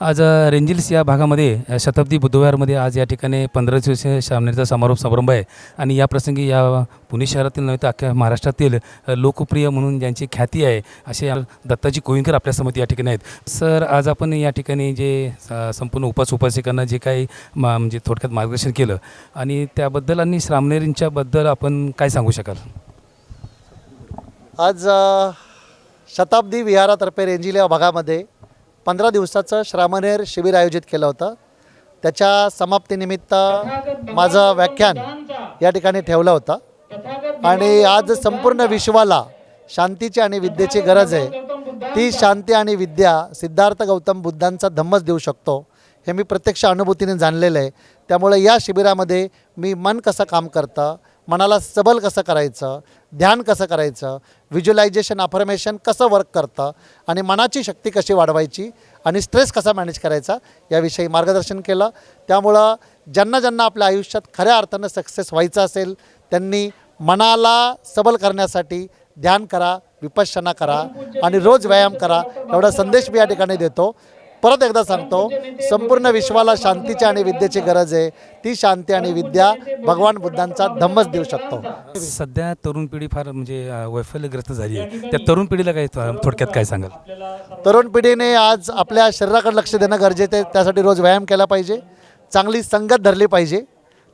आज रेंजिल्स या भागामध्ये शताब्दी बुधवारमध्ये आज या ठिकाणी पंधरा दिवसीय सामन्याचा समारोप समारंभ आहे. आणि या प्रसंगी या पुणे शहरातील नव्हे तर अख्ख्या महाराष्ट्रातील लोकप्रिय म्हणून ज्यांची ख्याती आहे असे दत्ताजी कोविंकर आपल्यासमोर या ठिकाणी आहेत. सर आज आपण या ठिकाणी जे संपूर्ण उपास उपासिकांना जे काही मा म्हणजे थोडक्यात मार्गदर्शन केलं आणि त्याबद्दल आणि श्रामनेरींच्याबद्दल आपण काय सांगू शकाल? आज शताब्दी विहारातर्फे रेंजिल या भागामध्ये पंधरा दिवसाचं श्रामणेर शिबिर आयोजित केलं होतं. त्याच्या समाप्तीनिमित्त माझं व्याख्यान या ठिकाणी ठेवलं होतं. आणि आज संपूर्ण विश्वाला शांतीची आणि विद्येची गरज आहे. ती शांती आणि विद्या सिद्धार्थ गौतम बुद्धांचा धम्मच देऊ शकतो हे मी प्रत्यक्ष अनुभूतीने जाणलेलं आहे. त्यामुळे या शिबिरामध्ये मी मन कसं काम करतं मनाला सबल कसं करायचं ध्यान कसं करायचं व्हिज्युलायझेशन अफर्मेशन कसं वर्क करतं आणि मनाची शक्ती कशी वाढवायची आणि स्ट्रेस कसा मॅनेज करायचा याविषयी मार्गदर्शन केलं. त्यामुळं ज्यांना ज्यांना आपल्या आयुष्यात खऱ्या अर्थानं सक्सेस व्हायचं असेल त्यांनी मनाला सबल करण्यासाठी ध्यान करा विपश्यना करा आणि रोज व्यायाम करा. एवढा संदेश मी या ठिकाणी देतो. परत एकदा सांगतो संपूर्ण विश्वाला शांतीची आणि विद्येची गरज आहे. ती शांती आणि विद्या भगवान बुद्धांचा धम्मच देऊ शकतो. सध्या तरुण पिढी फार म्हणजे वैफल्यग्रस्त झाली आहे. त्या तरुण पिढीला काय थोडक्यात काय सांगाल? तरुण पिढीने आज आपल्या शरीराकडे लक्ष देणं गरजेचं आहे. त्यासाठी रोज व्यायाम केला पाहिजे. चांगली संगत धरली पाहिजे.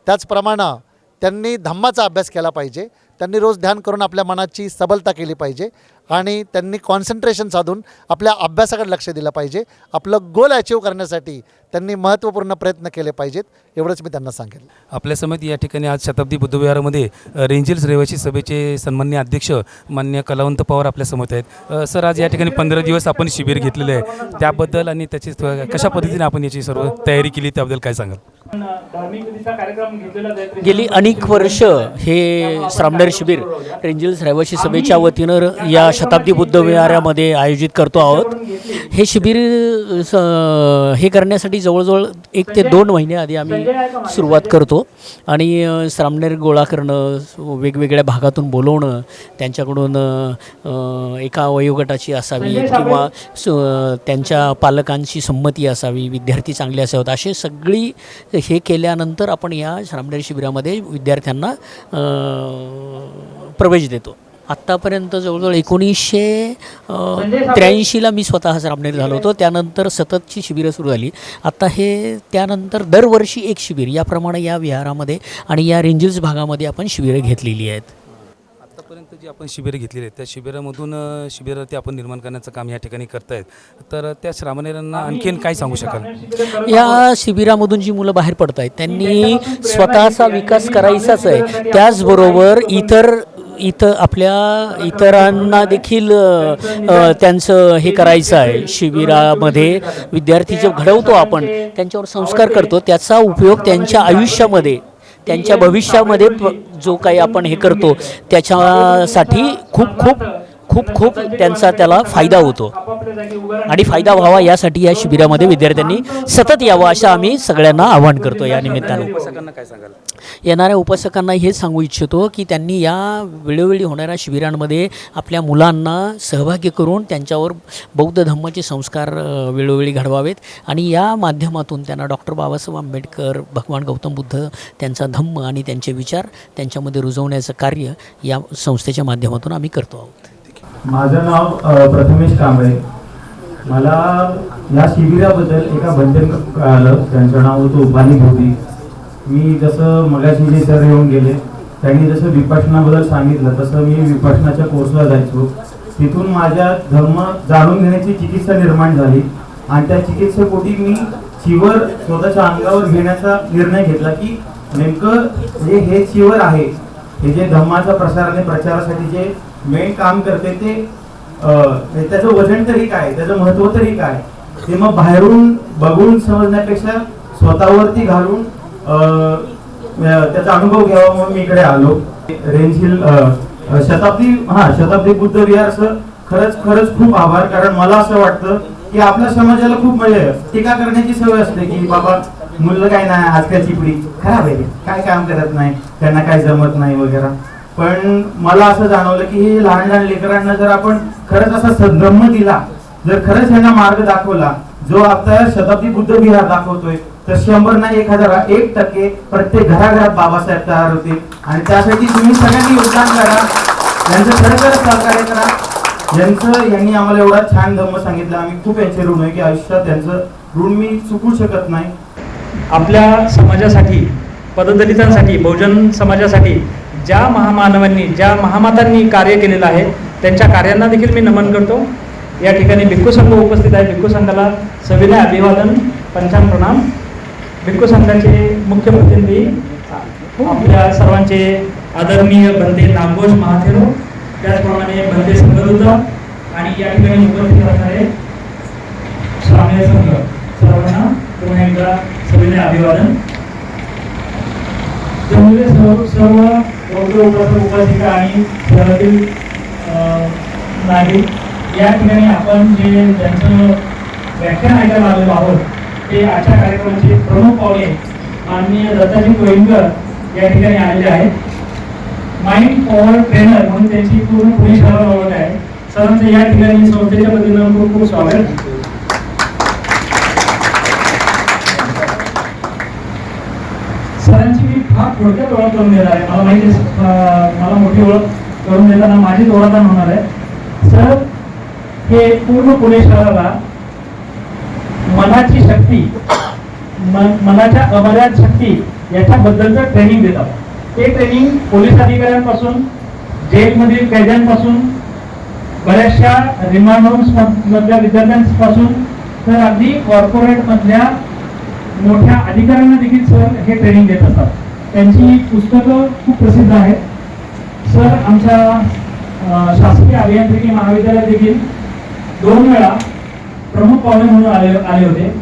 त्याचप्रमाणे त्यांनी धम्माचा अभ्यास केला पाहिजे. त्यांनी रोज ध्यान करून आपल्या मनाची सबलता केली पाहिजे आणि त्यांनी कॉन्सन्ट्रेशन साधून आपल्या अभ्यासाकडे लक्ष दिलं पाहिजे. आपलं गोल अचीव करण्यासाठी त्यांनी महत्त्वपूर्ण प्रयत्न केले पाहिजेत. एवढंच मी त्यांना सांगेन आपल्या समेत या ठिकाणी आज शताब्दी बुद्धविहारामध्ये रेंजल्स रहिवासी सभेचे सन्मान्य अध्यक्ष मान्य कलावंत पवार आपल्यासमोर आहेत. सर आज या ठिकाणी पंधरा दिवस आपण शिबिर घेतलेलं आहे. त्याबद्दल आणि त्याची कशा पद्धतीने आपण याची सर्व तयारी केली त्याबद्दल काय सांगाल? गेली अनेक वर्ष हे श्रामणेर शिबिर रेंजल्स रहिवासी सभेच्या वतीनं या शताब्दी बुद्ध विहारामध्ये आयोजित करतो आहोत. हे शिबिर स- हे करण्यासाठी जवळजवळ एक ते दोन महिने आधी आम्ही सुरुवात करतो. आणि श्रामणेर गोळा करणं वेगवेगळ्या भागातून बोलवणं त्यांच्याकडून एका वयोगटाची असावी किंवा त्यांच्या पालकांची संमती असावी विद्यार्थी चांगले असावेत असे सगळी हे केल्यानंतर आपण या श्रामणेर शिबिरामध्ये विद्यार्थ्यांना प्रवेश देतो. आत्तापर्यंत जवळजवळ एकोणीसशे त्र्याऐंशीला मी स्वतः श्रामणेर झालो होतो. त्यानंतर सततची शिबिरं सुरू झाली. आता हे त्यानंतर दरवर्षी एक शिबिर याप्रमाणे या विहारामध्ये आणि या रेंजल्स भागामध्ये आपण शिबिरं घेतलेली आहेत. आतापर्यंत जी आपण शिबिरं घेतलेली आहेत त्या शिबिरामधून शिबिरार्थी आपण निर्माण करण्याचं काम या ठिकाणी करतायत. तर त्या श्रामणेरांना आणखीन काय सांगू शकाल? या शिबिरामधून जी मुलं बाहेर पडत आहेत त्यांनी स्वतःचा विकास करायचाच आहे. त्याचबरोबर इतर इथं आपल्या इतरांना देखील त्यांचं हे करायचं आहे. शिबिरामध्ये विद्यार्थी जे घडवतो आपण त्यांच्यावर संस्कार करतो त्याचा उपयोग त्यांच्या आयुष्यामध्ये त्यांच्या भविष्यामध्ये प- जो काही आपण हे करतो त्याच्यासाठी खूप खूप खूप खूप त्यांचा त्याला फायदा होतो. आणि फायदा व्हावा यासाठी या शिबिरामध्ये विद्यार्थ्यांनी सतत यावं असं आम्ही सगळ्यांना आवाहन करतो या निमित्तानं. उपासकांना काय सांगाल? येणाऱ्या उपासकांना हेच सांगू इच्छितो की त्यांनी या वेळोवेळी होणाऱ्या शिबिरांमध्ये आपल्या मुलांना सहभागी करून त्यांच्यावर बौद्ध धम्माचे संस्कार वेळोवेळी घडवावेत. आणि या माध्यमातून त्यांना डॉक्टर बाबासाहेब आंबेडकर भगवान गौतम बुद्ध त्यांचा धम्म आणि त्यांचे विचार त्यांच्यामध्ये रुजवण्याचं कार्य या संस्थेच्या माध्यमातून आम्ही करतो आहोत. माझं नाव प्रथमेश कांबळे. मला या शिबिराबद्दल एका बंधन कळालं. त्यांचं नाव होतं उपानी भोगी. मी जसं मगाशी जे सर येऊन गेले त्यांनी जसं विपासनाबद्दल सांगितलं तसं मी विपासनाच्या कोर्सला जायचो. तिथून माझ्या धर्म जाणून घेण्याची चिकित्सा निर्माण झाली. आणि त्या चिकित्सेपोटी मी शिवर स्वतःच्या अंगावर घेण्याचा निर्णय घेतला की नेमकं जे हे शिवर आहे हे जे धम्माचा प्रसार आणि प्रचारासाठी जे मेन काम करते ते अं, त्याचं वजन तरी काय? त्याचं महत्त्व तरी काय? ते मग बाहेरून बघून समजण्यापेक्षा स्वतःवरती घालून अं, त्याचा अनुभव घ्यावा म्हणून मी इकडे आलो. रेंज हिल अं, शताब्दी हा शताब्दी बुद्ध विहारचं खरंच खरंच खूप आभार. कारण मला असं वाटतं की आपल्या समाजाला खूप म्हणजे टीका करण्याची सवय असते की बाबा मुलं काय नाही आजकालची पिढी खराब आहे. काय काम करत नाही त्यांना काय जमत नाही वगैरे. पण मला असं जाणवलं की हे लहान लहान लेकरांना जर आपण खरंच असा सद्ब्रह्म दिला जर खरंच यांना मार्ग दाखवला जो आता शताब्दी बुद्ध विहार दाखवतोय तर शंभर ना एक हजार एक टक्के प्रत्येक घराघरात बाबासाहेब तयार होतील. आणि त्यासाठी तुम्ही सगळ्यांनी योगदान करा यांचं खरंच सहकार्य करा. यांचं यांनी आम्हाला एवढा छान धम्म सांगितला. आम्ही खूप यांचे ऋण आहे की आयुष्यात त्यांचं ऋण मी चुकू शकत नाही. आपल्या समाजासाठी पददलितांसाठी बहुजन समाजासाठी ज्या महामानवांनी ज्या महामातांनी कार्य केलेलं आहे त्यांच्या कार्यांना देखील मी नमन करतो. या ठिकाणी भिक्खू संघ उपस्थित आहे. भिक्खू संघाला सविनय अभिवादन पंचांग प्रणाम. भिक्खू संघाचे मुख्य प्रतिनिधी हो, आपल्या सर्वांचे आदरणीय बंदे नामघोष महाथेरो त्याचप्रमाणे बंदे संघदूत आणि या ठिकाणी उपस्थित असणारे स्वामी संघ. सर्वांना पुन्हा एकदा सविनय अभिवादन. त्यामुळे सर्व सर्व बौद्ध उपासक उपासिका आणि शहरातील नागरिक या ठिकाणी आपण जे ज्यांचं व्याख्यान ऐकायला आलेलो आहोत ते आजच्या कार्यक्रमाचे प्रमुख पाहुणे माननीय दत्ताजी गोविंदकर या ठिकाणी आलेले आहेत. माइंड पॉवर ट्रेनर म्हणून त्यांची पूर्ण पुणे शहराला ओळख आहे. सरांचं या ठिकाणी संस्थेच्या वतीनं खूप खूप स्वागत. सरांची मी फार थोडक्यात ओळख करून देणार आहे. मला माहिती मला मोठी ओळख करून देताना माझीच ओळखदान होणार आहे. सर हे पूर्ण पुणे शहराला मनाची शक्ती मन- मनाच्या अमर्याद शक्ती याच्याबद्दलचं ट्रेनिंग देतात. ते ट्रेनिंग पोलीस अधिकाऱ्यांपासून जेलमधील कैद्यांपासून बऱ्याचशा रिमांड होम्स मधल्या विद्यार्थ्यांपासून तर अगदी कॉर्पोरेट मधल्या मोठ्या अधिकाऱ्यांना देखील सर हे ट्रेनिंग देत असतात. त्यांची पुस्तकं खूप प्रसिद्ध आहेत. सर आमच्या शासकीय अभियांत्रिकी महाविद्यालयात देखील दोन वेळा प्रमुख पाहुणे म्हणून आले आले होते.